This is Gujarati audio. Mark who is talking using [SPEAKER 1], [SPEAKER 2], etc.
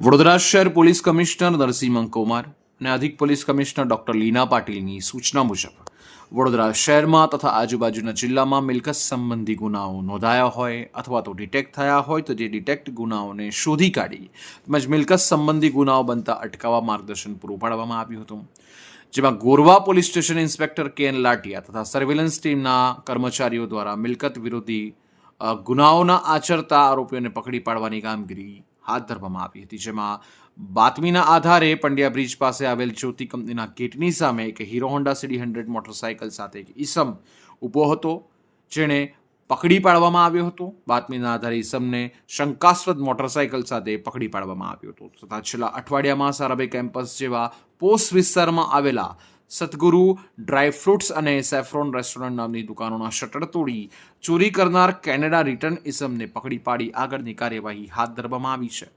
[SPEAKER 1] વડોદરા શહેર પોલીસ કમિશનર નરસિંહ કુમાર અને અધિક પોલીસ કમિશનર ડોક્ટર લીના પાટીલની સૂચના મુજબ વડોદરા શહેરમાં તથા આજુબાજુના જિલ્લામાં મિલકત સંબંધી ગુનાઓ નોંધાયા હોય અથવા તો ડિટેક્ટ થયા હોય તો જે ડિટેક્ટ ગુનાઓને શોધી કાઢી તેમજ મિલકત સંબંધી ગુનાઓ બનતા અટકાવવા માર્ગદર્શન પૂરું પાડવામાં આવ્યું હતું. જેમાં Gorwa police station inspector K N Latiya તથા સર્વેલન્સ ટીમના કર્મચારીઓ દ્વારા મિલકત વિરોધી ગુનાઓના આચરતા આરોપીઓને પકડી પાડવાની કામગીરી હાથ ધરવામાં આવી હતી, જેમાં બાતમીના આધારે પંડ્યા બ્રિજ પાસે આવેલ જ્યોતિ કંપનીના ગેટની સામે એક Hero Honda CD hundred motorcycle સાથે એક ઈસમ ઊભો હતો, જેણે પકડી પાડવામાં આવ્યો હતો. બાતમીના આધારે ઈસમને શંકાસ્પદ મોટરસાયકલ સાથે પકડી પાડવામાં આવ્યો હતો. તથા છેલ્લા અઠવાડિયામાં સારાભાઈ કેમ્પસ જેવા પોસ્ટ વિસ્તારમાં આવેલા સતગુરુ ડ્રાય ફ્રૂટ્સ અને સેફ્રોન રેસ્ટોરન્ટ નામની દુકાનોના શટર તોડી ચોરી કરનાર કેનેડા રિટર્ન ઇસમને પકડી પાડી આગળની કાર્યવાહી હાથ ધરવામાં આવી છે.